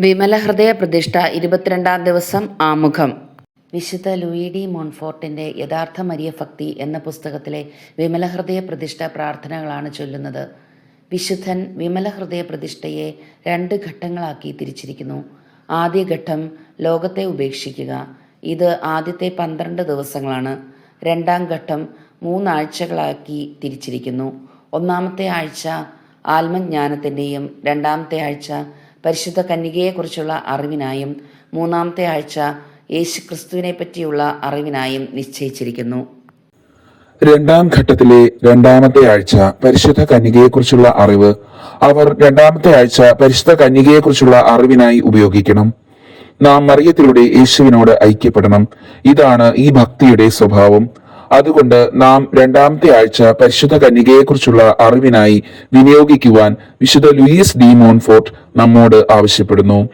വിമല ഹൃദയ പ്രതിഷ്ഠ ഇരുപത്തിരണ്ടാം ദിവസം ആമുഖം. വിശുദ്ധ ലൂയി ഡി മോൺഫോർട്ടിന്റെ യഥാർത്ഥ മരിയ ഭക്തി എന്ന പുസ്തകത്തിലെ വിമല ഹൃദയ പ്രതിഷ്ഠ പ്രാർത്ഥനകളാണ് ചൊല്ലുന്നത്. വിശുദ്ധൻ വിമല ഹൃദയ പ്രതിഷ്ഠയെ രണ്ട് ഘട്ടങ്ങളാക്കി തിരിച്ചിരിക്കുന്നു. ആദ്യ ഘട്ടം ലോകത്തെ ഉപേക്ഷിക്കുക. ഇത് ആദ്യത്തെ പന്ത്രണ്ട് ദിവസങ്ങളാണ്. രണ്ടാം ഘട്ടം മൂന്നാഴ്ചകളാക്കി തിരിച്ചിരിക്കുന്നു. ഒന്നാമത്തെ ആഴ്ച ആത്മജ്ഞാനത്തിന്റെയും രണ്ടാമത്തെ ആഴ്ച പരിശുദ്ധ കന്യകയെക്കുറിച്ചുള്ള അറിവിനായും മൂന്നാമത്തെ ആഴ്ച യേശു ക്രിസ്തുവിനെ പറ്റിയുള്ള അറിവിനായും നിശ്ചയിച്ചിരിക്കുന്നു. രണ്ടാം ഘട്ടത്തിലെ രണ്ടാമത്തെ ആഴ്ച പരിശുദ്ധ കന്യകയെക്കുറിച്ചുള്ള അറിവ് അവർ രണ്ടാമത്തെ ആഴ്ച പരിശുദ്ധ കന്യകയെക്കുറിച്ചുള്ള അറിവിനായി ഉപയോഗിക്കണം. നാം മറിയത്തിലൂടെ യേശുവിനോട് ഐക്യപ്പെടണം. ഇതാണ് ഈ ഭക്തിയുടെ സ്വഭാവം. അതുകൊണ്ട് നാം രണ്ടാമത്തെ ആഴ്ച പരിശുദ്ധ കന്യകയെക്കുറിച്ചുള്ള അറിവിനായി വിനിയോഗിക്കുവാൻ വിശുദ്ധ ലൂയിസ് ഡി മോൺഫോർട്ട് നമ്മോട് ആവശ്യപ്പെടുന്നു.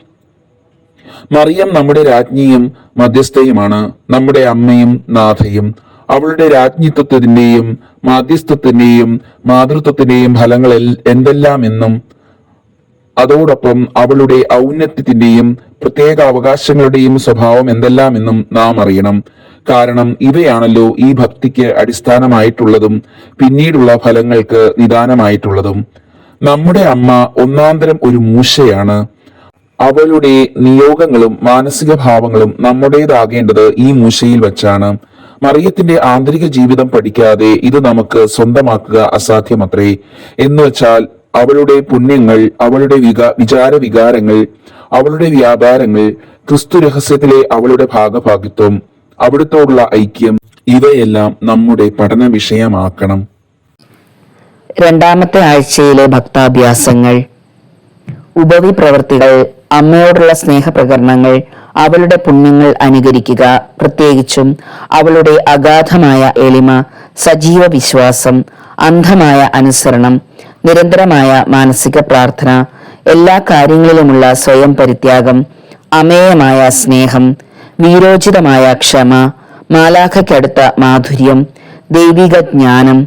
മറിയം നമ്മുടെ രാജ്ഞിയും മധ്യസ്ഥയുമാണ്. നമ്മുടെ അമ്മയും നാഥയും. അവളുടെ രാജ്ഞിത്വത്തിന്റെയും മാധ്യസ്ഥത്തിന്റെയും മാതൃത്വത്തിന്റെയും ഫലങ്ങൾ എന്തെല്ലാം എന്തെല്ലാമെന്നും അതോടൊപ്പം അവളുടെ ഔന്നത്യത്തിന്റെയും പ്രത്യേക അവകാശങ്ങളുടെയും സ്വഭാവം എന്തെല്ലാമെന്നും നാം അറിയണം. കാരണം ഇവയാണല്ലോ ഈ ഭക്തിക്ക് അടിസ്ഥാനമായിട്ടുള്ളതും പിന്നീടുള്ള ഫലങ്ങൾക്ക് നിദാനമായിട്ടുള്ളതും. നമ്മുടെ അമ്മ ഒന്നാന്തരം ഒരു മൂശയാണ്. അവളുടെ നിയോഗങ്ങളും മാനസിക ഭാവങ്ങളും നമ്മുടേതാകേണ്ടത് ഈ മൂശയിൽ വച്ചാണ്. മറിയത്തിന്റെ ആന്തരിക ജീവിതം പഠിക്കാതെ ഇത് നമുക്ക് സ്വന്തമാക്കുക അസാധ്യമത്രേ. എന്നുവെച്ചാൽ അവളുടെ പുണ്യങ്ങൾ അവളുടെ വികാ വിചാര വികാരങ്ങൾ അവളുടെ വ്യാപാരങ്ങൾ ക്രിസ്തു രഹസ്യത്തിലെ അവളുടെ ഭാഗഭാഗിത്വം. അവിടുത്തോടുള്ള ഐക്യം ഇവയെല്ലാം നമ്മുടെ പഠന വിഷയമാക്കണം. രണ്ടാമത്തെ ആഴ്ചയിലെ ഭക്താഭ്യാസങ്ങൾ ഉപവി പ്രവർത്തികൾ അമ്മയോടുള്ള സ്നേഹപ്രകരണങ്ങൾ അവളുടെ പുണ്യങ്ങൾ അനുകരിക്കുക പ്രത്യേകിച്ചും അവളുടെ അഗാധമായ എളിമ സജീവ വിശ്വാസം അന്ധമായ അനുസരണം നിരന്തരമായ മാനസിക പ്രാർത്ഥന എല്ലാ കാര്യങ്ങളിലുമുള്ള സ്വയം പരിത്യാഗം അമേയമായ സ്നേഹം വീരോചിതമായ ക്ഷമ മാലാഖയ്ക്കടുത്ത മാധുര്യം ദൈവിക ജ്ഞാനം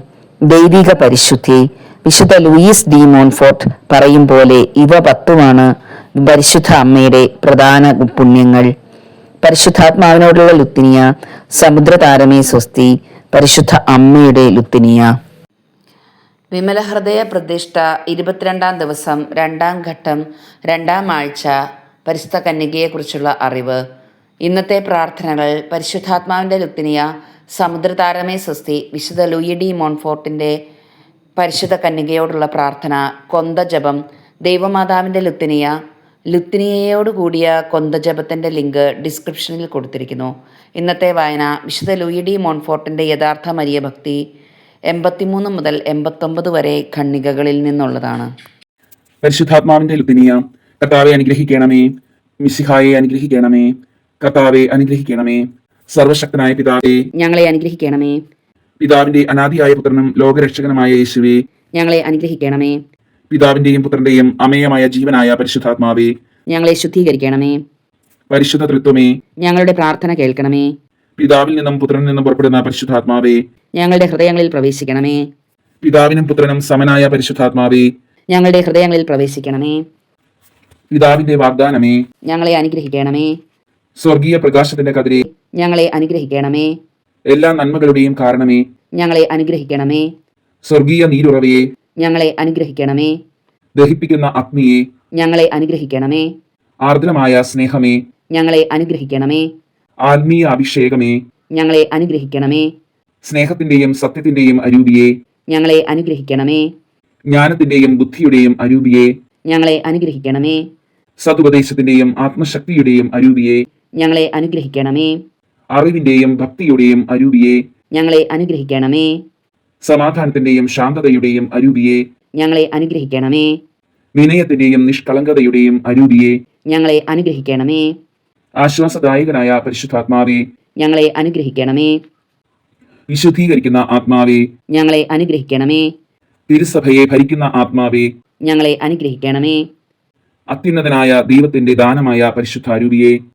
ദൈവിക പരിശുദ്ധി വിശുദ്ധ ലൂയിസ് ഡി മോൺഫോർട്ട് പറയും പോലെ ഇവ പത്തുമാണ് പരിശുദ്ധ അമ്മയുടെ പ്രധാന പുണ്യങ്ങൾ. പരിശുദ്ധാത്മാവിനോടുള്ള ലുത്തിനിയ സമുദ്രതാരമേ സ്വസ്തി പരിശുദ്ധ അമ്മയുടെ ലുത്തിനിയ. വിമല ഹൃദയ പ്രതിഷ്ഠ ഇരുപത്തിരണ്ടാം ദിവസം രണ്ടാം ഘട്ടം രണ്ടാം ആഴ്ച പരിശുദ്ധ കന്യകയെക്കുറിച്ചുള്ള അറിവ്. ഇന്നത്തെ പ്രാർത്ഥനകൾ പരിശുദ്ധാത്മാവിന്റെ ലുത്തിനിയ സമുദ്രതാരമേ സ്വസ്തി വിശുദ്ധ ലൂയി ഡി മോൺഫോർട്ടിന്റെ പരിശുദ്ധ കന്യകയോടുള്ള പ്രാർത്ഥന കൊന്ത ജപം ദൈവമാതാവിന്റെ ലുത്തിനിയ ലുത്തിനിയയോട് കൂടിയ കൊന്ത ജപത്തിന്റെ ലിങ്ക് ഡിസ്ക്രിപ്ഷനിൽ കൊടുത്തിരിക്കുന്നു. ഇന്നത്തെ വായന വിശുദ്ധ ലൂയി ഡി മോൺഫോർട്ടിന്റെ യഥാർത്ഥ മരിയ ഭക്തി എൺപത്തിമൂന്ന് മുതൽ എൺപത്തൊമ്പത് വരെ ഖണ്ണികകളിൽ നിന്നുള്ളതാണ്. പരിശുദ്ധാത്മാവിന്റെ ലുത്തിനിയ കർത്താവെ അനുഗ്രഹിക്കണമേ മിസിഹായെ അനുഗ്രഹിക്കണമേ കർത്താവെ അനുഗ്രഹിക്കണമേ. സർവശക്തനായ പിതാവേ ഞങ്ങളെ അനുഗ്രഹിക്കണമേ. പിതാവിന്റെ അനാദിയായ പുത്രനും ലോകരക്ഷകനുമായ യേശുവേ ഞങ്ങളെ അനുഗ്രഹിക്കണമേ. പിതാവിന്റെയും പുത്രന്റെയും അമേയമായ ജീവനായ പരിശുദ്ധാത്മാവേ ഞങ്ങളെ ശുദ്ധീകരിക്കണമേ. പരിശുദ്ധ തൃത്വമേ ഞങ്ങളുടെ പ്രാർത്ഥന കേൾക്കണമേ. പിതാവിൽ നിന്നും പുത്രനിൽ നിന്നും പുറപ്പെടുന്ന പരിശുദ്ധാത്മാവേ ഞങ്ങളുടെ ഹൃദയങ്ങളിൽ പ്രവേശിക്കണമേ. പിതാവിനും പുത്രനും സമനായ പരിശുദ്ധാത്മാവേ ഞങ്ങളുടെ ഹൃദയങ്ങളിൽ പ്രവേശിക്കണമേ. പിതാവിന്റെ വാഗ്ദാനമേ ഞങ്ങളെ അനുഗ്രഹിക്കണമേ. സ്വർഗീയ പ്രകാശത്തിന്റെ കതിരെ. ഞങ്ങളെ അനുഗ്രഹിക്കണമേ. എല്ലാ നന്മകളുടെയും കാരണമേ. ഞങ്ങളെ അനുഗ്രഹിക്കണമേ. സ്വർഗീയ നീരുറവയെ. ഞങ്ങളെ അനുഗ്രഹിക്കണമേ. ദഹിപ്പിക്കുന്ന അഗ്നിയെ. ഞങ്ങളെ അനുഗ്രഹിക്കണമേ. ആർദ്രമായ സ്നേഹമേ. ഞങ്ങളെ അനുഗ്രഹിക്കണമേ. ആത്മീയ അഭിഷേകമേ. ഞങ്ങളെ അനുഗ്രഹിക്കണമേ. സ്നേഹത്തിന്റെയും സത്യത്തിന്റെയും അരൂപിയെ. ഞങ്ങളെ അനുഗ്രഹിക്കണമേ. ജ്ഞാനത്തിന്റെയും ബുദ്ധിയുടെയും അരൂപിയെ. ഞങ്ങളെ അനുഗ്രഹിക്കണമേ. സതുപദേശത്തിന്റെയും ആത്മശക്തിയുടെയും അരൂപിയെ. ഞങ്ങളെ അനുഗ്രഹിക്കണമേ. അറിവിന്റെയും ഭക്തിയുടെയും അരൂപിയെ. ഞങ്ങളെ അനുഗ്രഹിക്കണമേ. സമാധാനത്തിന്റെയും ശാന്തതയുടെയും അരൂപിയെ. ഞങ്ങളെ അനുഗ്രഹിക്കണമേ. വിനയത്തിന്റെയും നിഷ്കളങ്കതയുടെയും അരൂപിയെ. ഞങ്ങളെ അനുഗ്രഹിക്കണമേ. ആശ്വാസദായകനായ പരിശുദ്ധാത്മാവേ. ഞങ്ങളെ അനുഗ്രഹിക്കണമേ. വിശുദ്ധീകരിക്കുന്ന ആത്മാവേ. ഞങ്ങളെ അനുഗ്രഹിക്കണമേ. തിരുസഭയെ ഭരിക്കുന്ന ആത്മാവേ. ഞങ്ങളെ അനുഗ്രഹിക്കണമേ. അത്യുന്നതനായ ദൈവത്തിന്റെ ദാനമായ പരിശുദ്ധ അരൂപിയെ.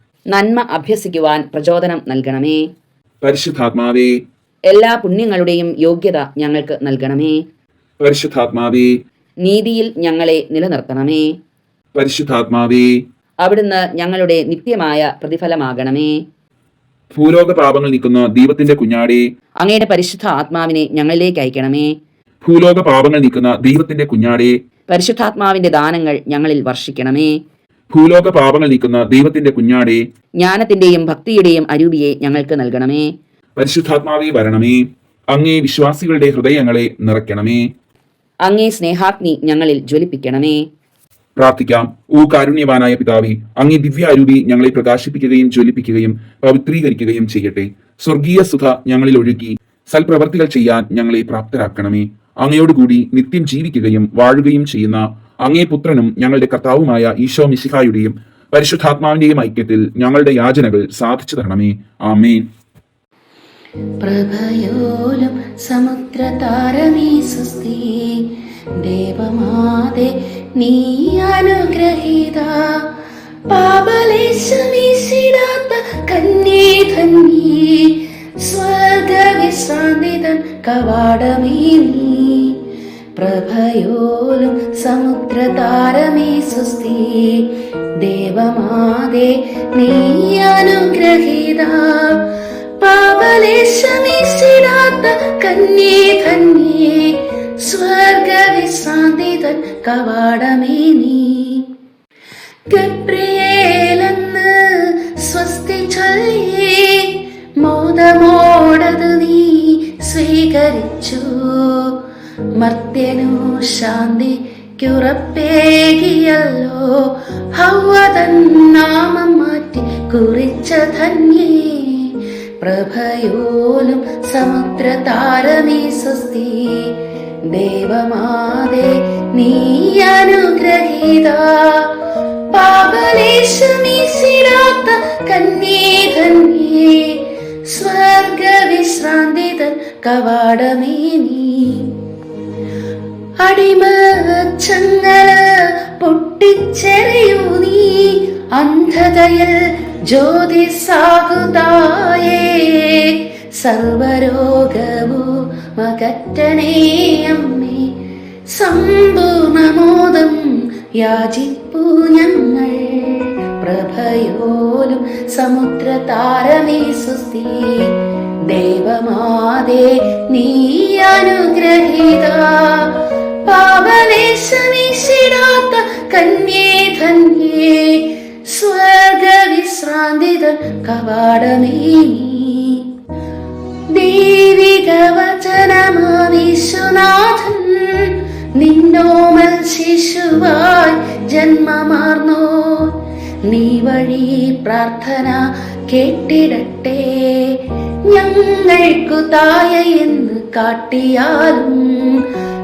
നന്മ അഭ്യസിക്കുവാൻ പ്രചോദനം നൽകണമേ. പരിശുദ്ധാത്മാവേ എല്ലാ പുണ്യങ്ങളുടെയും യോഗ്യത ഞങ്ങൾക്ക് നൽകണമേ. പരിശുദ്ധാത്മാവേ നീതിയിൽ ഞങ്ങളെ നിലനിർത്തണമേ. പരിശുദ്ധാത്മാവേ അവിടുന്ന് ഞങ്ങളുടെ നിത്യമായ പ്രതിഫലമാകണമേ. ഭൂലോക പാപങ്ങൾ നീക്കുന്ന ദൈവത്തിന്റെ കുഞ്ഞാടി അങ്ങയുടെ പരിശുദ്ധ ആത്മാവിനെ ഞങ്ങളിലേക്ക് അയക്കണമേ. ഭൂലോക പാപങ്ങൾ നീക്കുന്ന ദൈവത്തിന്റെ കുഞ്ഞാടി പരിശുദ്ധാത്മാവിന്റെ ദാനങ്ങൾ ഞങ്ങളിൽ വർഷിക്കണമേ. ഭൂലോക പാപങ്ങൾ നീക്കുന്ന ദൈവത്തിന്റെ കുഞ്ഞാടെ. ജ്ഞാനത്തിന്റെയും ഭക്തിയുടെയും അരൂപിയെ ഞങ്ങൾക്ക് നൽകണമേ. പരിശുദ്ധാത്മാവി വരണമേ. അങ്ങേ വിശ്വാസികളുടെ ഹൃദയങ്ങളെ നിറയ്ക്കണമേ. അങ്ങേ സ്നേഹാഗ്നി ഞങ്ങളിൽ ജ്വലിപ്പിക്കണമേ. പ്രാർത്ഥിക്കാം. ഓ കാരുണ്യവാനായ പിതാവി അങ്ങേ ദിവ്യ അരൂപി ഞങ്ങളെ പ്രകാശിപ്പിക്കുകയും ജ്വലിപ്പിക്കുകയും പവിത്രീകരിക്കുകയും ചെയ്യട്ടെ. സ്വർഗീയ സുധ ഞങ്ങളിൽ ഒഴുകി സൽപ്രവർത്തികൾ ചെയ്യാൻ ഞങ്ങളെ പ്രാപ്തരാക്കണമേ. അങ്ങയോടുകൂടി നിത്യം ജീവിക്കുകയും വാഴുകയും ചെയ്യുന്ന അങ്ങേ പുത്രനും ഞങ്ങളുടെ കർത്താവുമായ ഈശോ മിശിഹായുടെയും പരിശുദ്ധാത്മാവിന്റെയും ഐക്യത്തിൽ ഞങ്ങളുടെ യാചനകൾ സാധിച്ചു തരണമേ. ആമേൻ. പ്രഭയോലും സമുദ്രതാരമീ സുസ്ഥി. ദേവമാതെ നീ അനുഗ്രഹീത. പാപലേശമീശിടാത്ത കന്യേ ധന്യേ. സ്വർഗവിശ്രാന്തിതൻ കവാടമേ നീ. പ്രഭയോലും സമുദ്രതാരമേ സുസ്ഥി ദേവമാതേ നീ അനുഗ്രഹീത. പാപലേശമീശിടാത്ത കന്യേ ധന്യേ. സ്വർഗവിശ്രാന്തിതൻ കവാടമേ നീ. ഗബ്രിയേലെന്ന് സ്വസ്തി ചൊല്ലേ മോദമോടത് നീ സ്വീകരിച്ചു. മർത്യനു ശാന്തിക്കുറപ്പേകിയല്ലോ ഹൗവതൻ നാമം മാറ്റി കുറിച്ച ധന്യേ. പ്രഭയോലും സമുദ്രതാരമേ സ്വസ്തി. ദേവമാതേ നീ അനുഗ്രഹീത. പാപലേശമീശിടാത്ത കന്യേ ധന്യേ. സ്വർഗവിശ്രാന്തിതൻ കവാടമേ നീ. അടിമച്ചങ്ങല പൊട്ടിച്ചെറിയൂ നീ. അന്ധതയിൽ ജ്യോതിസാകുതായേ. സർവരോഗമോ മകറ്റണേ അമ്മേ. സമ്പൂർണമോദം യാചിപ്പൂ ഞങ്ങൾ. പ്രഭയോലും സമുദ്ര താരമേ സുസ്തി ദേവമാതേ നീ അനുഗ്രഹീത. പാപലേശമീശിടാത്ത കന്യേ ധന്യേ സ്വർഗവിശ്രാന്തിതൻ കവാടമേ. ദൈവിക വചനമാവിശ്വനാഥൻ നിന്നോമൽ ശിശുവായി ജന്മമാർന്നോ. നീ വഴി പ്രാർത്ഥന കേട്ടിടട്ടെ. ഞങ്ങൾക്കു തായ എന്ന് കാട്ടിയാലും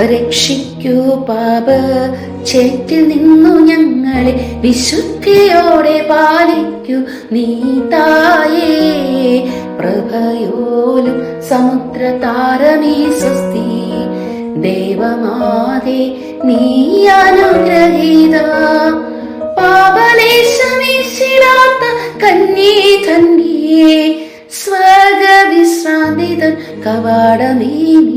രക്ഷിക്കൂ പാപ ചേറ്റിൽ നിന്നു ഞങ്ങളെ വിശുദ്ധിയോടെ പാലിക്കൂ. നീ തായേ പ്രഭയോലും സമുദ്ര താരമേ സ്വസ്തി. ദേവമാതേ നീ അനുഗ്രഹീത. പാപലേശമീശിടാത്ത കന്യേ സ്വർഗ വിശ്രാന്തിതൻ കവാടമേ നീ.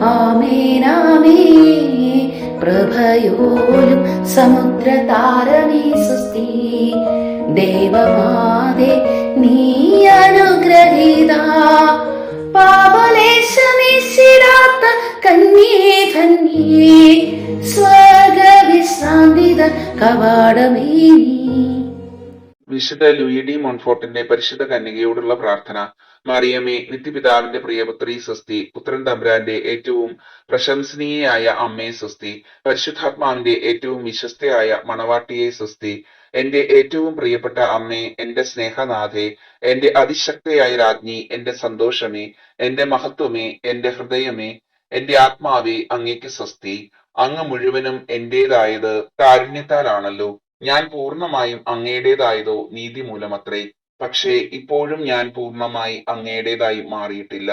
ആമേനാമേ പ്രഭയോലും സമുദ്രതാരമേ സുസ്തി ദേവമാതേ നീ അനുഗ്രഹീത. പാപലേശമീശിടാത്ത കന്യേ ധന്യേ. സ്വർഗവിശ്രാന്തിത കവാടമേ നീ. വിശുദ്ധ ലൂയി ഡി മോൺഫോർട്ടിന്റെ പരിശുദ്ധ കന്യകയോടുള്ള പ്രാർത്ഥന മറിയമേ നിത്യപിതാവിന്റെ പ്രിയപുത്രി സ്വസ്തി പുത്രൻ തമ്പുരാന്റെ ഏറ്റവും പ്രശംസനീയയായ അമ്മയെ സ്വസ്തി പരിശുദ്ധാത്മാവിന്റെ ഏറ്റവും വിശ്വസ്തയായ മണവാട്ടിയെ സ്വസ്തി എന്റെ ഏറ്റവും പ്രിയപ്പെട്ട അമ്മേ എന്റെ സ്നേഹനാഥേ എന്റെ അതിശക്തയായ രാജ്ഞി എന്റെ സന്തോഷമേ എന്റെ മഹത്വമേ എന്റെ ഹൃദയമേ എന്റെ ആത്മാവേ അങ്ങേക്ക് സ്വസ്തി അങ്ങ് മുഴുവനും എന്റേതായത് കാരുണ്യത്താലാണല്ലോ ഞാൻ പൂർണമായും അങ്ങയുടേതായതോ നീതി മൂലമത്രേ പക്ഷേ ഇപ്പോഴും ഞാൻ പൂർണമായി അങ്ങയുടേതായി മാറിയിട്ടില്ല.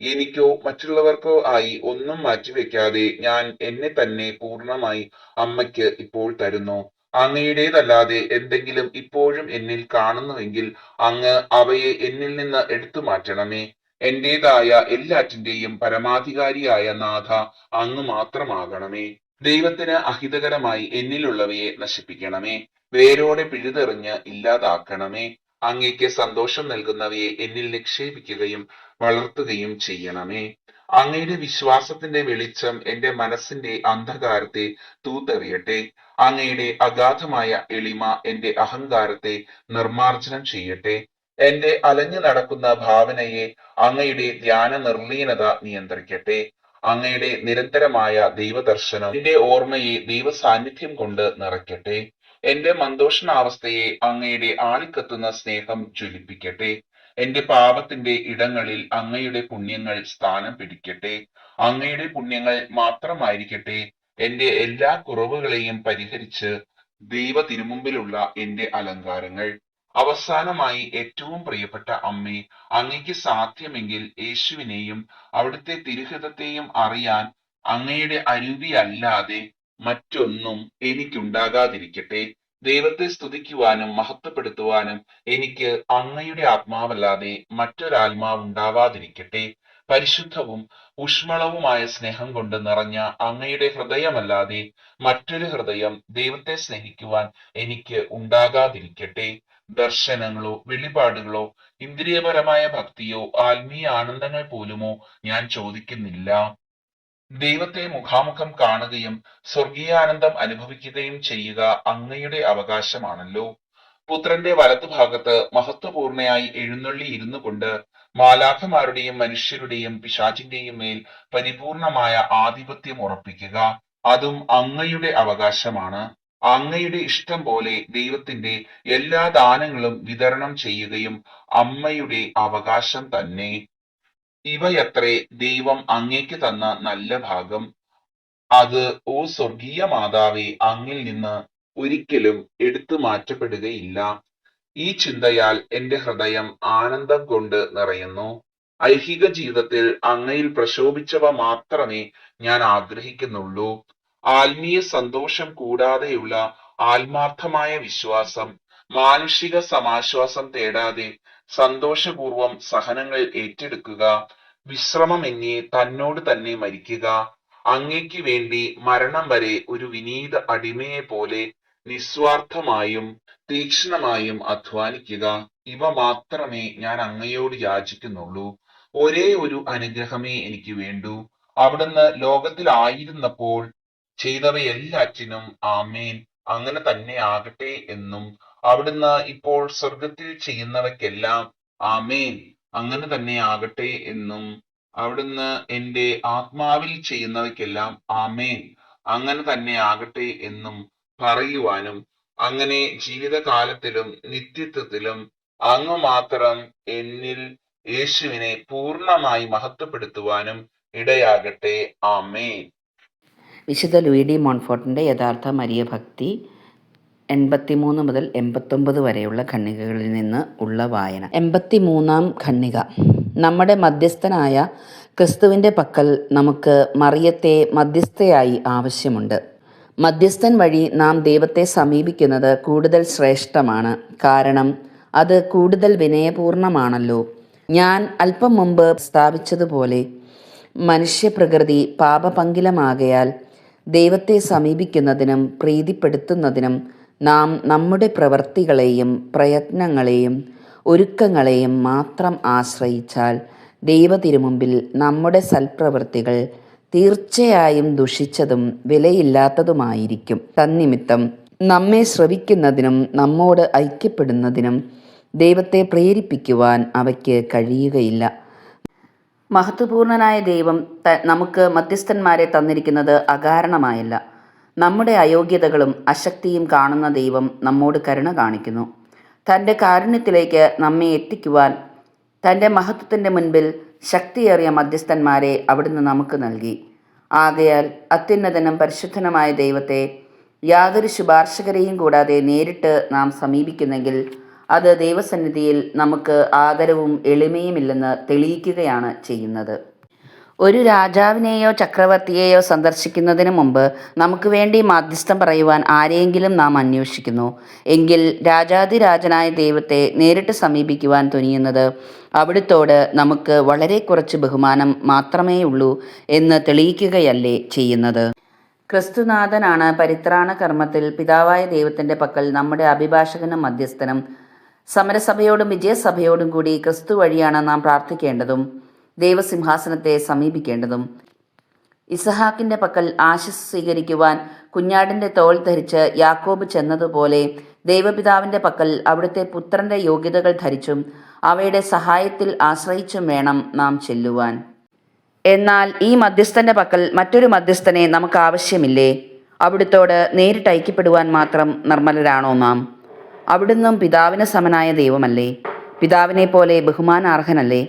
എനിക്കോ മറ്റുള്ളവർക്കോ ആയി ഒന്നും മാറ്റിവെക്കാതെ ഞാൻ എന്നെ തന്നെ പൂർണമായി അമ്മയ്ക്ക് ഇപ്പോൾ തരുന്നു. അങ്ങയുടേതല്ലാതെ എന്തെങ്കിലും ഇപ്പോഴും എന്നിൽ കാണുന്നുവെങ്കിൽ അങ്ങ് അവയെ എന്നിൽ നിന്ന് എടുത്തു മാറ്റണമേ. എന്റേതായ എല്ലാറ്റിന്റെയും പരമാധികാരിയായ നാഥ അങ്ങ് മാത്രമാകണമേ. ദൈവത്തിന് അഹിതകരമായി എന്നിലുള്ളവയെ നശിപ്പിക്കണമേ. വേരോടെ പിഴുതെറിഞ്ഞ് ഇല്ലാതാക്കണമേ. അങ്ങയ്ക്ക് സന്തോഷം നൽകുന്നവയെ എന്നിൽ നിക്ഷേപിക്കുകയും വളർത്തുകയും ചെയ്യണമേ. അങ്ങയുടെ വിശ്വാസത്തിന്റെ വെളിച്ചം എന്റെ മനസ്സിന്റെ അന്ധകാരത്തെ തൂത്തെറിയട്ടെ. അങ്ങയുടെ അഗാധമായ എളിമ എന്റെ അഹങ്കാരത്തെ നിർമാർജനം ചെയ്യട്ടെ. എന്റെ അലഞ്ഞു നടക്കുന്ന ഭാവനയെ അങ്ങയുടെ ധ്യാന നിർലീനത നിയന്ത്രിക്കട്ടെ. അങ്ങയുടെ നിരന്തരമായ ദൈവദർശനം എന്റെ ഓർമ്മയെ ദൈവസാന്നിധ്യം കൊണ്ട് നിറയ്ക്കട്ടെ. എന്റെ മന്ദോഷണാവസ്ഥയെ അങ്ങയുടെ ആളിക്കത്തുന്ന സ്നേഹം ജ്വലിപ്പിക്കട്ടെ. എന്റെ പാപത്തിന്റെ ഇടങ്ങളിൽ അങ്ങയുടെ പുണ്യങ്ങൾ സ്ഥാനം പിടിക്കട്ടെ. അങ്ങയുടെ പുണ്യങ്ങൾ മാത്രമായിരിക്കട്ടെ. എന്റെ എല്ലാ കുറവുകളെയും പരിഹരിച്ച് ദൈവ തിരുമുമ്പിലുള്ള എന്റെ അലങ്കാരങ്ങൾ. അവസാനമായി ഏറ്റവും പ്രിയപ്പെട്ട അമ്മേ അങ്ങയ്ക്ക് സാധ്യമെങ്കിൽ യേശുവിനെയും അവിടുത്തെ തിരുഹിതത്തെയും അറിയാൻ അങ്ങയുടെ അരുവിയല്ലാതെ മറ്റൊന്നും എനിക്കുണ്ടാകാതിരിക്കട്ടെ. ദൈവത്തെ സ്തുതിക്കുവാനും മഹത്വപ്പെടുത്തുവാനും എനിക്ക് അങ്ങയുടെ ആത്മാവല്ലാതെ മറ്റൊരാത്മാവ് ഉണ്ടാവാതിരിക്കട്ടെ പരിശുദ്ധവും ഊഷ്മളവുമായ സ്നേഹം കൊണ്ട് നിറഞ്ഞ അങ്ങയുടെ ഹൃദയമല്ലാതെ മറ്റൊരു ഹൃദയം ദൈവത്തെ സ്നേഹിക്കുവാൻ എനിക്ക് ഉണ്ടാകാതിരിക്കട്ടെ. ദർശനങ്ങളോ വെളിപാടുകളോ ഇന്ദ്രിയപരമായ ഭക്തിയോ ആത്മീയ ആനന്ദങ്ങൾ പോലുമോ ഞാൻ ചോദിക്കുന്നില്ല. ദൈവത്തെ മുഖാമുഖം കാണുകയും സ്വർഗീയ ആനന്ദം അനുഭവിക്കുകയും ചെയ്യുക അങ്ങയുടെ അവകാശമാണല്ലോ. പുത്രന്റെ വലത്തുഭാഗത്ത് മഹത്വപൂർണയായി എഴുന്നള്ളി ഇരുന്നു കൊണ്ട് മാലാഖമാരുടെയും മനുഷ്യരുടെയും പിശാചിന്റെയും മേൽ പരിപൂർണമായ ആധിപത്യം ഉറപ്പിക്കുക. അതും അങ്ങയുടെ അവകാശമാണ്. അങ്ങയുടെ ഇഷ്ടം പോലെ ദൈവത്തിന്റെ എല്ലാ ദാനങ്ങളും വിതരണം ചെയ്യുകയും അമ്മയുടെ അവകാശം തന്നെ. ഇവയത്രേ ദൈവം അങ്ങേക്ക് തന്ന നല്ല ഭാഗം. അത് ഓ സ്വർഗീയ മാതാവെ അങ്ങിൽ നിന്ന് ഒരിക്കലും എടുത്തു മാറ്റപ്പെടുകയില്ല. ഈ ചിന്തയാൽ എന്റെ ഹൃദയം ആനന്ദം കൊണ്ട് നിറയുന്നു. ഐഹിക ജീവിതത്തിൽ അങ്ങയിൽ പ്രശോഭിച്ചവ മാത്രമേ ഞാൻ ആഗ്രഹിക്കുന്നുള്ളൂ. ആത്മീയ സന്തോഷം കൂടാതെയുള്ള ആത്മാർത്ഥമായ വിശ്വാസം മാനുഷിക സമാശ്വാസം തേടാതെ സന്തോഷപൂർവം സഹനങ്ങൾ ഏറ്റെടുക്കുക വിശ്രമമെന്നേ തന്നോട് തന്നെ മരിക്കുക അങ്ങയ്ക്ക് വേണ്ടി മരണം വരെ ഒരു വിനീത അടിമയെ പോലെ നിസ്വാർത്ഥമായും തീക്ഷ്ണമായും അധ്വാനിക്കുക. ഇവ മാത്രമേ ഞാൻ അങ്ങയോട് യാചിക്കുന്നുള്ളൂ. ഒരേ ഒരു അനുഗ്രഹമേ എനിക്ക് വേണ്ടൂ. അവിടുന്ന് ലോകത്തിലായിരുന്നപ്പോൾ ചെയ്തവയെല്ലാറ്റിനും ആമേൻ. അങ്ങനെ തന്നെ ആകട്ടെ എന്നും അവിടുന്ന് ഇപ്പോൾ സ്വർഗത്തിൽ ചെയ്യുന്നവയ്ക്കെല്ലാം ആമേൻ. അങ്ങനെ തന്നെ ആകട്ടെ എന്നും അവിടുന്ന് എന്റെ ആത്മാവിൽ ചെയ്യുന്നവയ്ക്കെല്ലാം ആമേൻ. അങ്ങനെ തന്നെ ആകട്ടെ എന്നും പറയുവാനും അങ്ങനെ ജീവിതകാലത്തിലും നിത്യത്വത്തിലും അങ്ങ് മാത്രം എന്നിൽ യേശുവിനെ പൂർണമായി മഹത്വപ്പെടുത്തുവാനും ഇടയാകട്ടെ. ആമേൻ. വിശുദ്ധ ലൂയി ഡി മോൺഫോർട്ടിന്റെ യഥാർത്ഥ മരിയ ഭക്തി എൺപത്തിമൂന്ന് മുതൽ എൺപത്തൊമ്പത് വരെയുള്ള ഖണ്ണികകളിൽ നിന്ന് ഉള്ള വായന. എൺപത്തിമൂന്നാം ഖണ്ണിക നമ്മുടെ മധ്യസ്ഥനായ ക്രിസ്തുവിന്റെ പക്കൽ നമുക്ക് മറിയത്തെ മധ്യസ്ഥയായി ആവശ്യമുണ്ട്. മധ്യസ്ഥൻ വഴി നാം ദൈവത്തെ സമീപിക്കുന്നത് കൂടുതൽ ശ്രേഷ്ഠമാണ്. കാരണം അത് കൂടുതൽ വിനയപൂർണമാണല്ലോ. ഞാൻ അല്പം മുമ്പ് സ്ഥാപിച്ചതുപോലെ മനുഷ്യപ്രകൃതി പാപപങ്കിലമാകയാൽ ദൈവത്തെ സമീപിക്കുന്നതിനും പ്രീതിപ്പെടുത്തുന്നതിനും നാം നമ്മുടെ പ്രവൃത്തികളെയും പ്രയത്നങ്ങളെയും ഒരുക്കങ്ങളെയും മാത്രം ആശ്രയിച്ചാൽ ദൈവതിരുമുമ്പിൽ നമ്മുടെ സൽപ്രവൃത്തികൾ തീർച്ചയായും ദുഷിച്ചതും വിലയില്ലാത്തതുമായിരിക്കും. തന്നിമിത്തം നമ്മെ ശ്രവിക്കുന്നതിനും നമ്മോട് ഐക്യപ്പെടുന്നതിനും ദൈവത്തെ പ്രേരിപ്പിക്കുവാൻ അവയ്ക്ക് കഴിയുകയില്ല. മഹത്വപൂർണനായ ദൈവം നമുക്ക് മധ്യസ്ഥന്മാരെ തന്നിരിക്കുന്നത് അകാരണമായല്ല. നമ്മുടെ അയോഗ്യതകളും അശക്തിയും കാണുന്ന ദൈവം നമ്മോട് കരുണ കാണിക്കുന്നു. തന്റെ കാരുണ്യത്തിലേക്ക് നമ്മെ എത്തിക്കുവാൻ തന്റെ മഹത്വത്തിന്റെ മുൻപിൽ ശക്തിയേറിയ മധ്യസ്ഥന്മാരെ അവിടുന്ന് നമുക്ക് നൽകി. ആകയാൽ അത്യുന്നതനും പരിശുദ്ധനുമായ ദൈവത്തെ യാതൊരു ശുപാർശകരെയും കൂടാതെ നേരിട്ട് നാം സമീപിക്കുന്നെങ്കിൽ അത് ദൈവസന്നിധിയിൽ നമുക്ക് ആദരവും എളിമയുമില്ലെന്ന് തെളിയിക്കുകയാണ് ചെയ്യുന്നത്. ഒരു രാജാവിനെയോ ചക്രവർത്തിയെയോ സന്ദർശിക്കുന്നതിന് മുമ്പ് നമുക്ക് വേണ്ടി മാധ്യസ്ഥം പറയുവാൻ ആരെയെങ്കിലും നാം അന്വേഷിക്കുന്നു. എങ്കിൽ രാജാതിരാജനായ ദൈവത്തെ നേരിട്ട് സമീപിക്കുവാൻ തുനിയുന്നത് അവിടുത്തോട് നമുക്ക് വളരെ കുറച്ച് ബഹുമാനം മാത്രമേ ഉള്ളൂ എന്ന് തെളിയിക്കുകയല്ലേ ചെയ്യുന്നത്. ക്രിസ്തുനാഥനാണ് പരിത്രാണ കർമ്മത്തിൽ പിതാവായ ദൈവത്തിന്റെ പക്കൽ നമ്മുടെ അഭിഭാഷകനും മധ്യസ്ഥനും സമരസഭയോടും വിജയസഭയോടും കൂടി ക്രിസ്തു വഴിയാണ് നാം പ്രാർത്ഥിക്കേണ്ടതും ദൈവസിംഹാസനത്തെ സമീപിക്കേണ്ടതും. ഇസഹാക്കിന്റെ പക്കൽ ആശിസ് സ്വീകരിക്കുവാൻ കുഞ്ഞാടിന്റെ തോൽ ധരിച്ച് യാക്കോബ് ചെന്നതുപോലെ ദൈവപിതാവിന്റെ പക്കൽ അവിടുത്തെ പുത്രന്റെ യോഗ്യതകൾ ധരിച്ചും അവയുടെ സഹായത്തിൽ ആശ്രയിച്ചും വേണം നാം ചെല്ലുവാൻ. എന്നാൽ ഈ മധ്യസ്ഥന്റെ പക്കൽ മറ്റൊരു മധ്യസ്ഥനെ നമുക്ക് ആവശ്യമില്ലേ? അവിടുത്തോട് നേരിട്ട് ഐക്യപ്പെടുവാൻ മാത്രം നിർമ്മലരാണോ നാം? അവിടുന്നും പിതാവിന് സമനായ ദൈവമല്ലേ. പിതാവിനെ പോലെ ബഹുമാനാർഹനല്ലേ.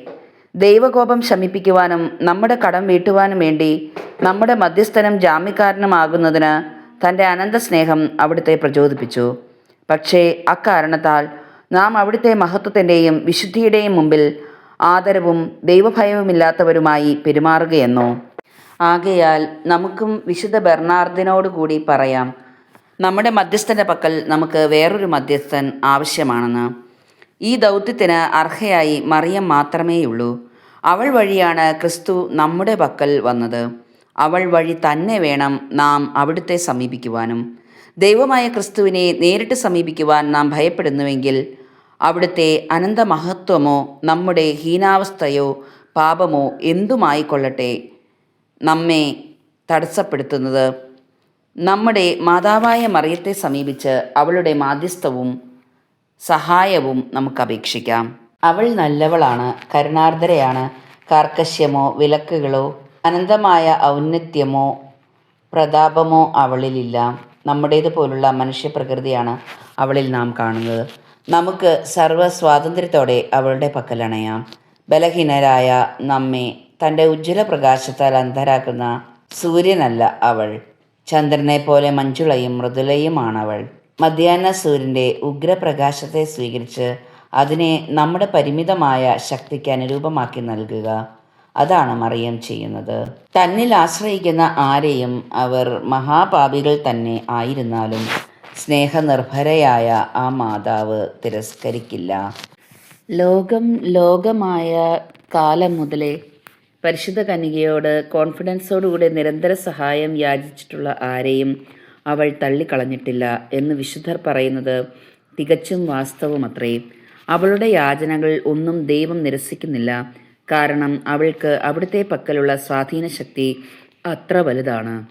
ദൈവകോപം ശമിപ്പിക്കുവാനും നമ്മുടെ കടം വീട്ടുവാനും വേണ്ടി നമ്മുടെ മധ്യസ്ഥനും ജാമ്യക്കാരനുമാകുന്നതിന് തന്റെ അനന്ത സ്നേഹം അവിടുത്തെ പ്രചോദിപ്പിച്ചു. പക്ഷേ അക്കാരണത്താൽ നാം അവിടുത്തെ മഹത്വത്തിന്റെയും വിശുദ്ധിയുടെയും മുമ്പിൽ ആദരവും ദൈവഭയവുമില്ലാത്തവരുമായി പെരുമാറുകയെന്നോ. ആകയാൽ നമുക്കും വിശുദ്ധ ബർണാർദിനോടുകൂടി പറയാം. നമ്മുടെ മധ്യസ്ഥന്റെ പക്കൽ നമുക്ക് വേറൊരു മധ്യസ്ഥൻ ആവശ്യമാണെന്ന്. ഈ ദൗത്യത്തിന് അർഹയായി മറിയം മാത്രമേയുള്ളൂ. അവൾ വഴിയാണ് ക്രിസ്തു നമ്മുടെ പക്കൽ വന്നത്. അവൾ വഴി തന്നെ വേണം നാം അവിടുത്തെ സമീപിക്കുവാനും. ദൈവമായ ക്രിസ്തുവിനെ നേരിട്ട് സമീപിക്കുവാൻ നാം ഭയപ്പെടുന്നുവെങ്കിൽ അവിടുത്തെ അനന്ത മഹത്വമോ നമ്മുടെ ഹീനാവസ്ഥയോ പാപമോ എന്തുമായിക്കൊള്ളട്ടെ നമ്മെ തടസ്സപ്പെടുത്തുന്നത്. നമ്മുടെ മാതാവായ മറിയത്തെ സമീപിച്ച് അവളുടെ മാധ്യസ്ഥവും സഹായവും നമുക്ക് അപേക്ഷിക്കാം. അവൾ നല്ലവളാണ് കരുണാർദ്രയാണ്. കാർക്കശ്യമോ വിലക്കുകളോ അനന്തമായ ഔന്നത്യമോ പ്രതാപമോ അവളിലില്ല. നമ്മുടേതുപോലുള്ള മനുഷ്യപ്രകൃതിയാണ് അവളിൽ നാം കാണുന്നത്. നമുക്ക് സർവ സ്വാതന്ത്ര്യത്തോടെ അവളുടെ പക്കലണയാം ബലഹീനരായ നമ്മെ തന്റെ ഉജ്ജ്വല പ്രകാശത്താൽ അന്ധരാക്കുന്ന സൂര്യനല്ല അവൾ. ചന്ദ്രനെ പോലെ മഞ്ജുളയും മൃദുലയുമാണവൾ. മധ്യാഹ്ന സൂര്യന്റെ ഉഗ്രപ്രകാശത്തെ സ്വീകരിച്ച് അതിനെ നമ്മുടെ പരിമിതമായ ശക്തിക്ക് അനുരൂപമാക്കി നൽകുക. അതാണ് മറിയം ചെയ്യുന്നത്. തന്നിൽ ആശ്രയിക്കുന്ന ആരെയും അവർ മഹാപാപികൾ തന്നെ ആയിരുന്നാലും സ്നേഹനിർഭരയായ ആ മാതാവ് തിരസ്കരിക്കില്ല. ലോകം ലോകമായ കാലം മുതലേ പരിശുദ്ധ കന്യകയോട് കോൺഫിഡൻസോടുകൂടി നിരന്തര സഹായം യാചിച്ചിട്ടുള്ള ആരെയും അവൾ തള്ളിക്കളഞ്ഞിട്ടില്ല എന്ന് വിശുദ്ധർ പറയുന്നത് തികച്ചും വാസ്തവമത്രേ. അവളുടെ യാചനകൾ ഒന്നും ദൈവം നിരസിക്കുന്നില്ല. കാരണം അവൾക്ക് അവിടുത്തെ പക്കലുള്ള സ്വാധീനശക്തി അത്ര വലുതാണ്.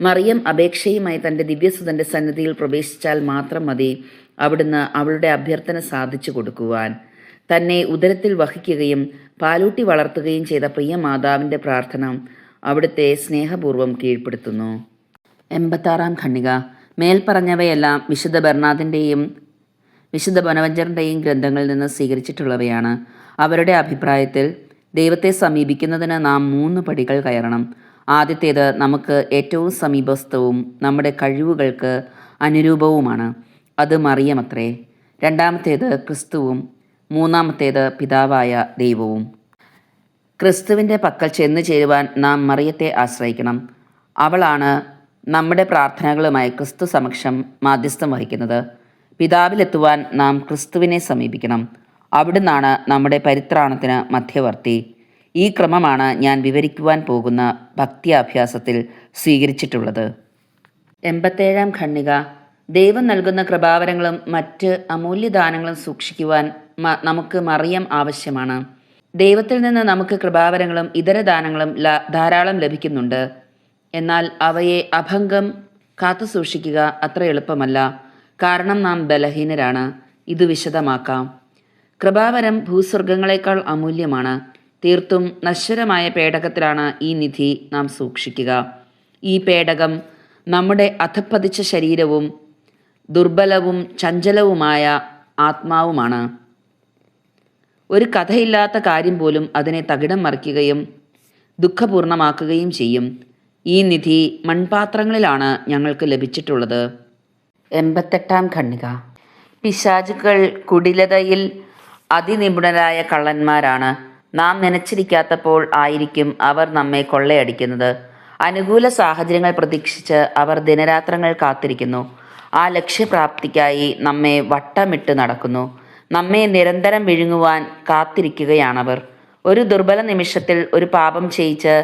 മറിയം അപേക്ഷയുമായി തന്റെ ദിവ്യസുതന്റെ സന്നിധിയിൽ പ്രവേശിച്ചാൽ മാത്രം മതി അവിടുന്ന് അവളുടെ അഭ്യർത്ഥന സാധിച്ചു കൊടുക്കുവാൻ. തന്നെ ഉദരത്തിൽ വഹിക്കുകയും പാലൂട്ടി വളർത്തുകയും ചെയ്ത പ്രിയ മാതാവിന്റെ പ്രാർത്ഥന അവിടുത്തെ സ്നേഹപൂർവം കീഴ്പ്പെടുത്തുന്നു. എൺപത്താറാം ഖണ്ണിക മേൽപ്പറഞ്ഞവയെല്ലാം വിശുദ്ധ ബർണാദിന്റെയും വിശുദ്ധ ബനവഞ്ചറിന്റെയും ഗ്രന്ഥങ്ങളിൽ നിന്ന് സ്വീകരിച്ചിട്ടുള്ളവയാണ്. അവരുടെ അഭിപ്രായത്തിൽ ദൈവത്തെ സമീപിക്കുന്നതിന് നാം മൂന്ന് പടികൾ കയറണം. ആദ്യത്തേത് നമുക്ക് ഏറ്റവും സമീപസ്ഥവും നമ്മുടെ കഴിവുകൾക്ക് അനുരൂപവുമാണ്. അത് മറിയമത്രേ. രണ്ടാമത്തേത് ക്രിസ്തുവും മൂന്നാമത്തേത് പിതാവായ ദൈവവും. ക്രിസ്തുവിന്റെ പക്കൽ ചെന്നു ചേരുവാൻ നാം മറിയത്തെ ആശ്രയിക്കണം. അവളാണ് നമ്മുടെ പ്രാർത്ഥനകളുമായി ക്രിസ്തു സമക്ഷം മാധ്യസ്ഥം വഹിക്കുന്നത്. പിതാവിലെത്തുവാൻ നാം ക്രിസ്തുവിനെ സമീപിക്കണം. അവിടുന്നാണ് നമ്മുടെ പരിത്രാണത്തിന് മധ്യവർത്തി. ഈ ക്രമമാണ് ഞാൻ വിവരിക്കുവാൻ പോകുന്ന ഭക്തിയാഭ്യാസത്തിൽ സ്വീകരിച്ചിട്ടുള്ളത്. എൺപത്തേഴാം ഖണ്ണിക ദൈവം നൽകുന്ന കൃപാവരങ്ങളും മറ്റ് അമൂല്യദാനങ്ങളും സൂക്ഷിക്കുവാൻ നമുക്ക് മറിയം ആവശ്യമാണ്. ദൈവത്തിൽ നിന്ന് നമുക്ക് കൃപാവരങ്ങളും ഇതര ദാനങ്ങളും ധാരാളം ലഭിക്കുന്നുണ്ട്. എന്നാൽ അവയെ അഭംഗം കാത്തു സൂക്ഷിക്കുക അത്ര എളുപ്പമല്ല. കാരണം നാം ബലഹീനരാണ്. ഇത് വിശദമാക്കാം. കൃപാവരം ഭൂസ്വർഗങ്ങളെക്കാൾ അമൂല്യമാണ്. തീർത്തും നശ്വരമായ പേടകത്തിലാണ് ഈ നിധി നാം സൂക്ഷിക്കുക. ഈ പേടകം നമ്മുടെ അധപ്പതിച്ച ശരീരവും ദുർബലവും ചഞ്ചലവുമായ ആത്മാവുമാണ്. ഒരു കഥയില്ലാത്ത കാര്യം പോലും അതിനെ തകിടം മറിക്കുകയും ദുഃഖപൂർണമാക്കുകയും ചെയ്യും. ഈ നിധി മൺപാത്രങ്ങളിലാണ് ഞങ്ങൾക്ക് ലഭിച്ചിട്ടുള്ളത്. എൺപത്തെട്ടാം ഖണ്ണിക പിശാചുക്കൾ കുടിലതയിൽ അതിനിപുണരായ കള്ളന്മാരാണ്. നാം നനച്ചിരിക്കാത്തപ്പോൾ ആയിരിക്കും അവർ നമ്മെ കൊള്ളയടിക്കുന്നത്. അനുകൂല സാഹചര്യങ്ങൾ പ്രതീക്ഷിച്ച് അവർ ദിനരാത്രങ്ങൾ കാത്തിരിക്കുന്നു. ആ ലക്ഷ്യപ്രാപ്തിക്കായി നമ്മെ വട്ടമിട്ട് നടക്കുന്നു. നമ്മെ നിരന്തരം വിഴുങ്ങുവാൻ കാത്തിരിക്കുകയാണവർ. ഒരു ദുർബല നിമിഷത്തിൽ ഒരു പാപം ചെയ്യിച്ച്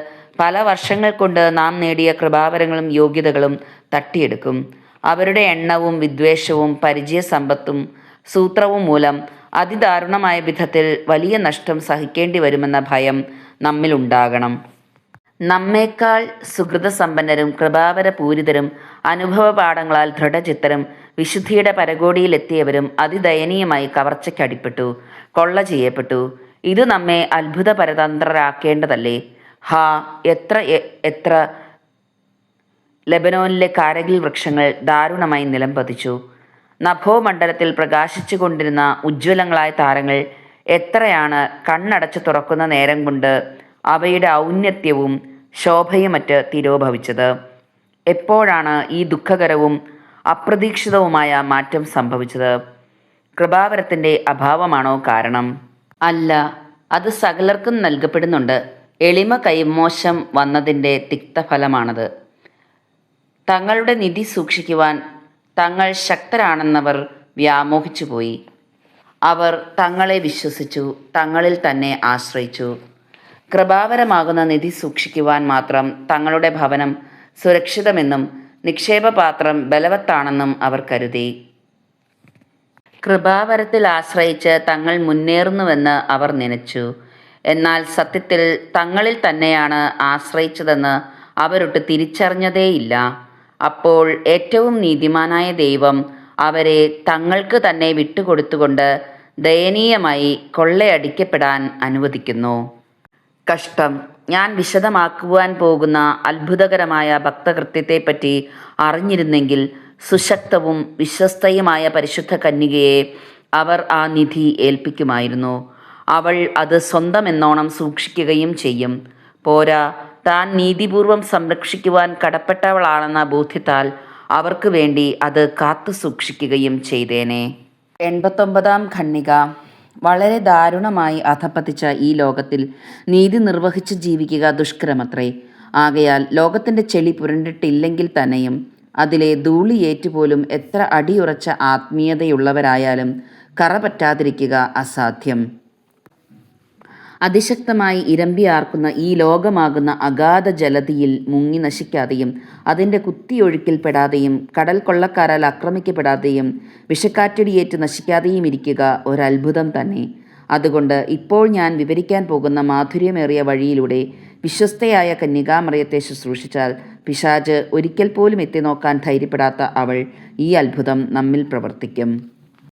പല വർഷങ്ങൾ കൊണ്ട് നാം നേടിയ കൃപാവരങ്ങളും യോഗ്യതകളും തട്ടിയെടുക്കും. അവരുടെ എണ്ണവും വിദ്വേഷവും പരിചയസമ്പത്തും സൂത്രവും മൂലം അതിദാരുണമായ വിധത്തിൽ വലിയ നഷ്ടം സഹിക്കേണ്ടി വരുമെന്ന ഭയം നമ്മിലുണ്ടാകണം. നമ്മേക്കാൾ സുഹൃതസമ്പന്നരും കൃപാവരപൂരിതരും അനുഭവപാഠങ്ങളാൽ ദൃഢചിത്തരും വിശുദ്ധിയുടെ പരകോടിയിലെത്തിയവരും അതിദയനീയമായി കവർച്ചയ്ക്കടിപ്പെട്ടു കൊള്ള ചെയ്യപ്പെട്ടു. ഇത് നമ്മെ അത്ഭുത പരതന്ത്രരാക്കേണ്ടതല്ലേ ഹാ എത്ര എത്ര ലെബനോനിലെ കാരകിൽ വൃക്ഷങ്ങൾ ദാരുണമായി നിലം പതിച്ചു. നഭോമണ്ഡലത്തിൽ പ്രകാശിച്ചു കൊണ്ടിരുന്ന ഉജ്ജ്വലങ്ങളായ താരങ്ങൾ എത്രയാണ് കണ്ണടച്ചു തുറക്കുന്ന നേരം കൊണ്ട് അവയുടെ ഔന്നത്യവും ശോഭയുമറ്റ് തിരോഭവിച്ചത്? എപ്പോഴാണ് ഈ ദുഃഖകരവും അപ്രതീക്ഷിതവുമായ മാറ്റം സംഭവിച്ചത്. കൃപാവരത്തിന്റെ അഭാവമാണോ കാരണം? അല്ല അത് സകലർക്കും നൽകപ്പെടുന്നുണ്ട്. എളിമ കൈമോശം വന്നതിന്റെ തിക്തഫലമാണത്. തങ്ങളുടെ നിധി സൂക്ഷിക്കുവാൻ തങ്ങൾ ശക്തരാണെന്നവർ വ്യാമോഹിച്ചുപോയി. അവർ തങ്ങളെ വിശ്വസിച്ചു തങ്ങളിൽ തന്നെ ആശ്രയിച്ചു. കൃപാവരമാകുന്ന നിധി സൂക്ഷിക്കുവാൻ മാത്രം തങ്ങളുടെ ഭവനം സുരക്ഷിതമെന്നും നിക്ഷേപപാത്രം ബലവത്താണെന്നും അവർ കരുതി. കൃപാവരത്തിൽ ആശ്രയിച്ച് തങ്ങൾ മുന്നേറുന്നുവെന്ന് അവർ നനച്ചു. എന്നാൽ സത്യത്തിൽ തങ്ങളിൽ തന്നെയാണ് ആശ്രയിച്ചതെന്ന് അവരൊട്ട് തിരിച്ചറിഞ്ഞതേയില്ല. അപ്പോൾ ഏറ്റവും നീതിമാനായ ദൈവം അവരെ തങ്ങൾക്ക് തന്നെ വിട്ടുകൊടുത്തുകൊണ്ട് ദയനീയമായി കൊള്ളയടിക്കപ്പെടാൻ അനുവദിക്കുന്നു. കഷ്ടം. ഞാൻ വിശദമാക്കുവാൻ പോകുന്ന അത്ഭുതകരമായ ഭക്തകൃത്യത്തെപ്പറ്റി അറിഞ്ഞിരുന്നെങ്കിൽ സുശക്തവും വിശ്വസ്തയുമായ പരിശുദ്ധ കന്യകയെ അവർ ആ നിധി ഏൽപ്പിക്കുമായിരുന്നു. അവൾ അത് സ്വന്തമെന്നോണം സൂക്ഷിക്കുകയും ചെയ്യും. പോരാ താൻ നീതിപൂർവം സംരക്ഷിക്കുവാൻ കടപ്പെട്ടവളാണെന്ന ബോധ്യത്താൽ അവർക്ക് വേണ്ടി അത് കാത്തു സൂക്ഷിക്കുകയും ചെയ്തേനെ. എൺപത്തൊമ്പതാം ഖണ്ണിക വളരെ ദാരുണമായി അധപ്പതിച്ച ഈ ലോകത്തിൽ നീതി നിർവഹിച്ച് ജീവിക്കുക ദുഷ്കരമത്രേ. ആകയാൽ ലോകത്തിന്റെ ചെളി പുരണ്ടിട്ടില്ലെങ്കിൽ തന്നെയും അതിലെ ധൂളിയേറ്റുപോലും എത്ര അടിയുറച്ച ആത്മീയതയുള്ളവരായാലും കറ പറ്റാതിരിക്കുക അസാധ്യം. അതിശക്തമായി ഇരമ്പിയാർക്കുന്ന ഈ ലോകമാകുന്ന അഗാധ ജലതിയിൽ മുങ്ങി നശിക്കാതെയും അതിന്റെ കുത്തിയൊഴുക്കിൽപ്പെടാതെയും കടൽ കൊള്ളക്കാരാൽ ആക്രമിക്കപ്പെടാതെയും വിഷക്കാറ്റടിയേറ്റ് നശിക്കാതെയും ഇരിക്കുക ഒരത്ഭുതം തന്നെ. അതുകൊണ്ട് ഇപ്പോൾ ഞാൻ വിവരിക്കാൻ പോകുന്ന മാധുര്യമേറിയ വഴിയിലൂടെ വിശ്വസ്തയായ കന്യകാമറിയത്തെ ശുശ്രൂഷിച്ചാൽ പിശാജ് ഒരിക്കൽ പോലും എത്തി നോക്കാൻ ധൈര്യപ്പെടാത്ത അവൾ ഈ അത്ഭുതം നമ്മിൽ പ്രവർത്തിക്കും.